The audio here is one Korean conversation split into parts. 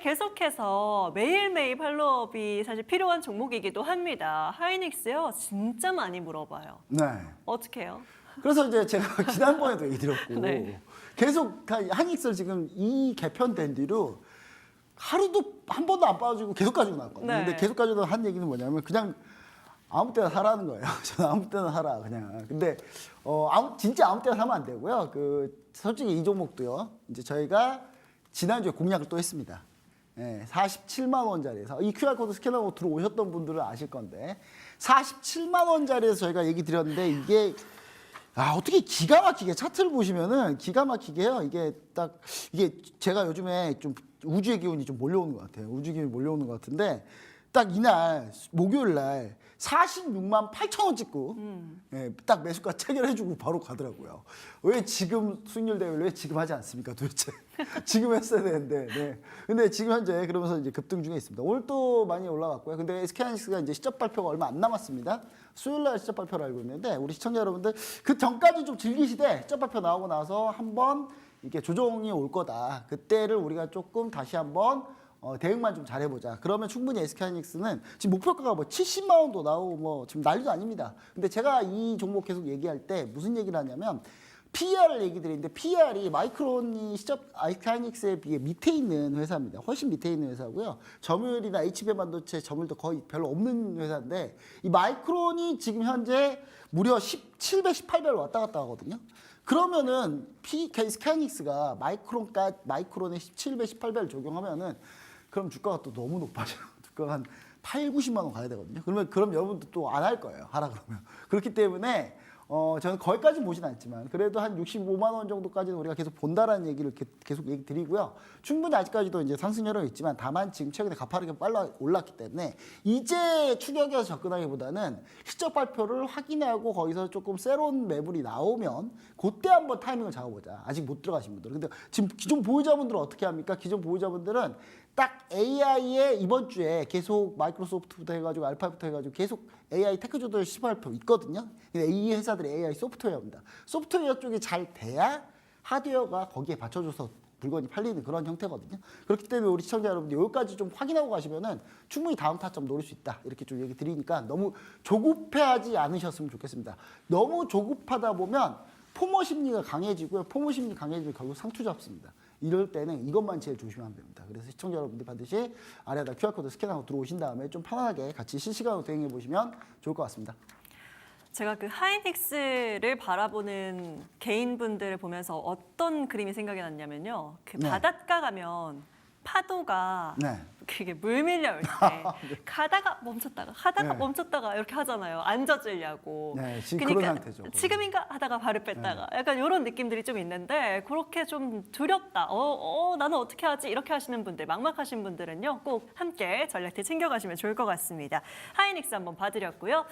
계속해서 매일매일 팔로업이 사실 필요한 종목이기도 합니다. 하이닉스요, 진짜 많이 물어봐요. 네. 어떻게 해요? 그래서 이제 제가 지난번에도 얘기 드렸고 네. 계속 다 한익설 지금 이 개편된 뒤로 하루도 한 번도 안 빠지고 계속 가지고 나왔거든요. 네. 근데 계속 가지고 한 얘기는 뭐냐면 그냥 아무 때나 사라는 거예요. 저는 아무 때나 사라 그냥. 근데 어 아무 진짜 아무 때나 사면 안 되고요. 그 솔직히 이 종목도요. 이제 저희가 지난주에 공략을 또 했습니다. 예, 47만 원짜리에서 이 QR 코드 스캔하고 들어오셨던 분들은 아실 건데 47만 원짜리에서 저희가 얘기 드렸는데 이게 아 어떻게 기가 막히게 차트를 보시면은 기가 막히게 해요. 이게 딱 이게 제가 요즘에 좀 우주의 기운이 좀 몰려오는 것 같아요. 우주 기운이 몰려오는 것 같은데 딱 이날 목요일 날 46만 8천 원 찍고 예, 딱 매수가 체결해주고 바로 가더라고요. 왜 지금 수익률 대회를 왜 지금 하지 않습니까 도대체? 지금 했어야 되는데. 네. 근데 지금 현재 그러면서 이제 급등 중에 있습니다. 오늘 또 많이 올라갔고요. 근데 SK하이닉스가 이제 시적 발표가 얼마 안 남았습니다. 수요일 날 시적 발표를 알고 있는데 우리 시청자 여러분들 그 전까지 좀 즐기시되 시적 발표 나오고 나서 한번 이게 조정이 올 거다. 그때를 우리가 조금 다시 한번 어, 대응만 좀 잘해보자. 그러면 충분히 SK하이닉스는 지금 목표가가 뭐 70만 원도 나오고 뭐 지금 난리도 아닙니다. 근데 제가 이 종목 계속 얘기할 때 무슨 얘기를 하냐면 PER을 얘기 드리는데 PER이 마이크론이 시접 SK하이닉스에 비해 밑에 있는 회사입니다. 훨씬 밑에 있는 회사고요. 점유율이나 HB 반도체 점유율도 거의 별로 없는 회사인데 이 마이크론이 지금 현재 무려 17배, 18배를 왔다 갔다 하거든요. 그러면은 P 스카이닉스가 마이크론까 마이크론에 17배, 18배를 적용하면은 그럼 주가가 또 너무 높아져요. 주가가 한 8, 90만 원 가야 되거든요. 그러면 그럼 여러분들 또안 할 거예요. 하라 그러면. 그렇기 때문에 어 저는 거기까지 보진 않지만 그래도 한 65만 원 정도까지는 우리가 계속 본다라는 얘기를 게- 계속 얘기 드리고요. 충분히 아직까지도 이제 상승 여력이 있지만 다만 지금 최근에 가파르게 빨라 올랐기 때문에 이제 추격해서 접근하기보다는 실적 발표를 확인하고 거기서 조금 새로운 매물이 나오면 그때 한번 타이밍을 잡아보자. 아직 못 들어가신 분들. 근데 지금 기존 보유자분들은 어떻게 합니까? 기존 보유자분들은 딱 AI에 이번 주에 계속 마이크로소프트부터 해가지고 알파부터 해가지고 계속 AI 테크주들 시발표 있거든요. 근데 이 회사들이 AI 소프트웨어입니다. 소프트웨어 쪽이 잘 돼야 하드웨어가 거기에 받쳐줘서 물건이 팔리는 그런 형태거든요. 그렇기 때문에 우리 시청자 여러분들 여기까지 좀 확인하고 가시면은 충분히 다음 타점 노릴 수 있다. 이렇게 좀 얘기 드리니까 너무 조급해하지 않으셨으면 좋겠습니다. 너무 조급하다 보면 포모 심리가 강해지고요. 포모 심리 강해지면 결국 상투 잡습니다. 이럴 때는 이것만 제일 조심하면 됩니다. 그래서 시청자 여러분들 반드시 아래에다 QR코드 스캔하고 들어오신 다음에 좀 편안하게 같이 실시간으로 대응해 보시면 좋을 것 같습니다. 제가 그 하이닉스를 바라보는 개인분들을 보면서 어떤 그림이 생각이 났냐면요. 그 네. 바닷가 가면 파도가 네. 그게 물 밀려올 때 가다가 멈췄다가 하다가 네. 멈췄다가 이렇게 하잖아요. 안 젖으려고. 네, 지금 그런 상태죠, 거의. 지금인가 하다가 발을 뺐다가 약간 이런 느낌들이 좀 있는데 그렇게 좀 두렵다. 어, 어, 나는 어떻게 하지? 이렇게 하시는 분들, 막막하신 분들은요. 꼭 함께 전략팀 챙겨가시면 좋을 것 같습니다. 하이닉스 한번 봐드렸고요.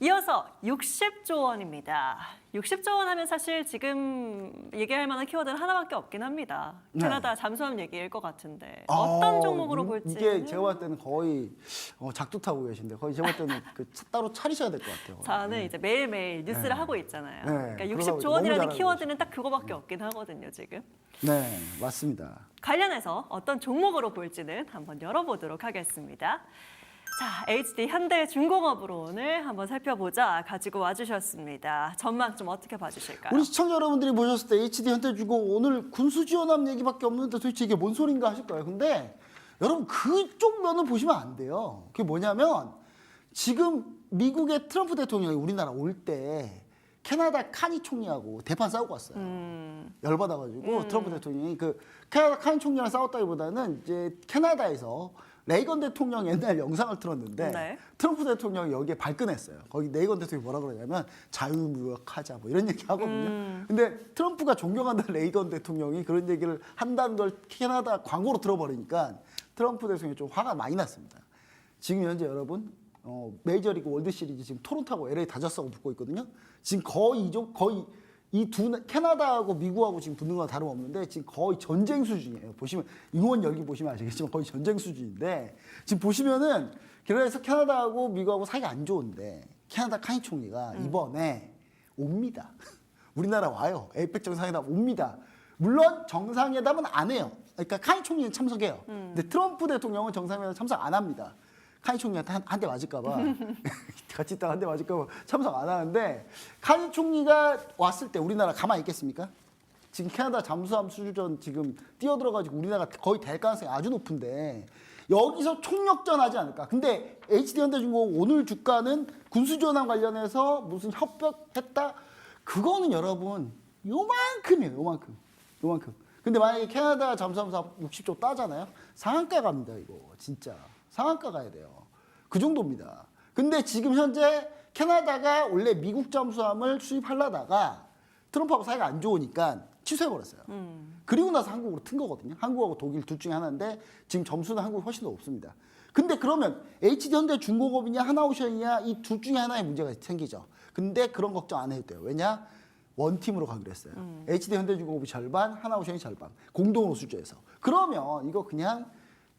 이어서 60조 원입니다. 60조 원 하면 사실 지금 얘기할 만한 키워드는 하나밖에 없긴 합니다. 네. 캐나다 잠수함 얘기일 것 같은데 어떤 아, 종목으로 이- 볼지 이게 제가 봤을 때는 거의 어, 작두 타고 계신데 거의 제가 봤을 때는 그 차- 따로 차리셔야 될 것 같아요. 저는 이제 매일매일 뉴스를 네. 하고 있잖아요. 네, 그러니까 그러다 60조 보니까 원이라는 너무 키워드는 딱 그거밖에 없긴 하거든요, 지금. 네, 맞습니다. 관련해서 어떤 종목으로 볼지는 한번 열어보도록 하겠습니다. 자, HD 현대중공업으로 오늘 한번 살펴보자 가지고 와주셨습니다. 전망 좀 어떻게 봐주실까요? 우리 시청자 여러분들이 보셨을 때 HD 현대주공 오늘 군수 지원함 얘기밖에 없는데 도대체 이게 뭔 소린가 하실 거예요. 근데 여러분 그쪽 면을 보시면 안 돼요. 그게 뭐냐면 지금 미국의 트럼프 대통령이 우리나라 올 때 캐나다 카니 총리하고 대판 싸우고 왔어요. 음, 열받아가지고 트럼프 대통령이 그 캐나다 카니 총리랑 싸웠다기보다는 이제 캐나다에서 레이건 대통령 옛날 영상을 틀었는데 네. 트럼프 대통령이 여기에 발끈했어요. 거기 레이건 대통령이 뭐라 그러냐면 자유무역하자 뭐 이런 얘기 하거든요. 음. 근데 트럼프가 존경한다는 레이건 대통령이 그런 얘기를 한다는 걸 캐나다 광고로 들어버리니까 트럼프 대통령이 좀 화가 많이 났습니다. 지금 현재 여러분 어, 메이저리그 월드 시리즈 지금 토론토하고 LA 다저스하고 붙고 있거든요. 지금 거의 이종 거의 이 두 캐나다하고 미국하고 지금 붙는 거랑 다름없는데 지금 거의 전쟁 수준이에요. 보시면 응원 열기 보시면 아시겠지만 거의 전쟁 수준인데 지금 보시면은 그래서 캐나다하고 미국하고 사이가 안 좋은데 캐나다 카니 총리가 이번에 옵니다. 우리나라 와요. 에이펙 정상회담 옵니다. 물론 정상회담은 안 해요. 그러니까 카니 총리는 참석해요. 근데 트럼프 대통령은 정상회담 참석 안 합니다. 카니 총리한테 한 대 맞을까봐 같이 있다가 한 대 맞을까봐 참석 안 하는데 카니 총리가 왔을 때 우리나라 가만히 있겠습니까? 지금 캐나다 잠수함 수주전 지금 뛰어들어가지고 우리나라 거의 될 가능성이 아주 높은데 여기서 총력전 하지 않을까? 근데 HD 현대중공 오늘 주가는 군수조남 관련해서 무슨 협박했다? 그거는 여러분 요만큼이에요, 요만큼, 요만큼. 근데 만약에 캐나다 잠수함 사업 60조 따잖아요, 상한가 갑니다 이거 진짜 상한가 가야 돼요. 그 정도입니다. 근데 지금 현재 캐나다가 원래 미국 잠수함을 수입하려다가 트럼프하고 사이가 안 좋으니까 취소해버렸어요. 그리고 나서 한국으로 튼 거거든요. 한국하고 독일 둘 중에 하나인데 지금 점수는 한국이 훨씬 더 높습니다. 근데 그러면 HD 현대 중공업이냐 하나오션이냐 이 둘 중에 하나의 문제가 생기죠. 근데 그런 걱정 안 해도 돼요. 왜냐? 원팀으로 가기로 했어요. HD 현대중공업이 절반, 하나오션이 절반. 공동으로 수주해서. 그러면 이거 그냥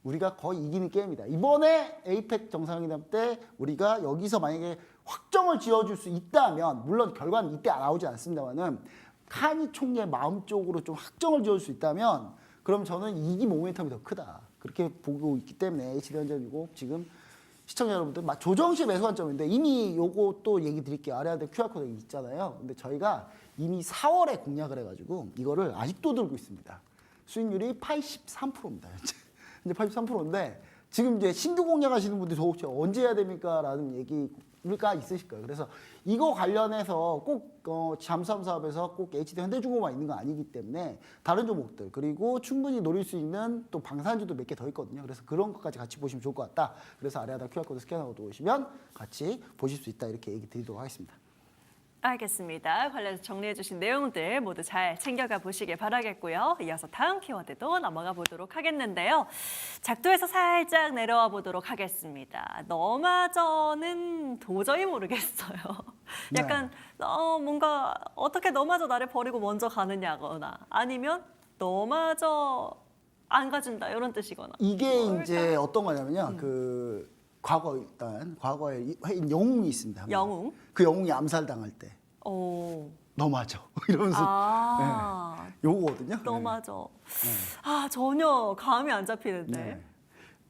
우리가 거의 이기는 게임이다. 이번에 에이펙 정상회담 때 우리가 여기서 만약에 확정을 지어줄 수 있다면 물론 결과는 이때 나오지 않습니다만은 카니 총리의 마음 쪽으로 좀 확정을 지어줄 수 있다면 그럼 저는 이기 모멘텀이 더 크다. 그렇게 보고 있기 때문에 HD현대중공업 지금 시청자 여러분들 막 조정식 매수 관점인데 이미 요거 또 얘기 드릴게요. 아래한테 QR코드 있잖아요. 근데 저희가 이미 4월에 공략을 해가지고 이거를 아직도 들고 있습니다. 수익률이 83%입니다. 현재. 이제 83%인데 지금 이제 신규 공략하시는 분들이 도대체 언제 해야 됩니까? 라는 얘기가 있으실 거예요. 그래서 이거 관련해서 꼭 어, 잠수함 사업에서 꼭 HD 현대중공업만 있는 건 아니기 때문에 다른 종목들 그리고 충분히 노릴 수 있는 또 방산주도 몇 개 더 있거든요. 그래서 그런 것까지 같이 보시면 좋을 것 같다. 그래서 아래에다 QR코드 스캔하고 들어오시면 같이 보실 수 있다. 이렇게 얘기 드리도록 하겠습니다. 알겠습니다. 관련해서 정리해주신 내용들 모두 잘 챙겨가 보시길 바라겠고요. 이어서 다음 키워드도 넘어가 보도록 하겠는데요. 작도에서 살짝 내려와 보도록 하겠습니다. 너마저는 도저히 모르겠어요. 네. 약간 어, 뭔가 어떻게 너마저 나를 버리고 먼저 가느냐거나 아니면 너마저 안 가준다 이런 뜻이거나. 이게? 이제 어떤 거냐면요. 그 과거 일단 과거에 이- 회인 영웅이 있습니다. 한 명. 영웅? 그 영웅이 암살당할 때 오. 너무하죠. 이러면서 아. 요거거든요. 너마저. 아 전혀 감이 안 잡히는데. 네.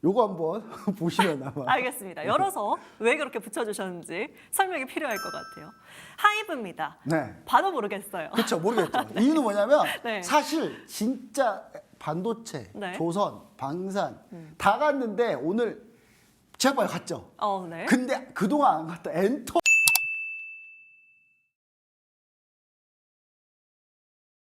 요거 한번 보시면 아마 알겠습니다. 열어서 왜 그렇게 붙여주셨는지 설명이 필요할 것 같아요. 하이브입니다. 네. 봐도 모르겠어요. 그렇죠 모르겠죠. 이유는 뭐냐면 네. 사실 진짜 반도체, 네. 조선, 방산 다 갔는데 오늘 제발 갔죠. 어, 네. 근데 그동안 안 갔다 엔터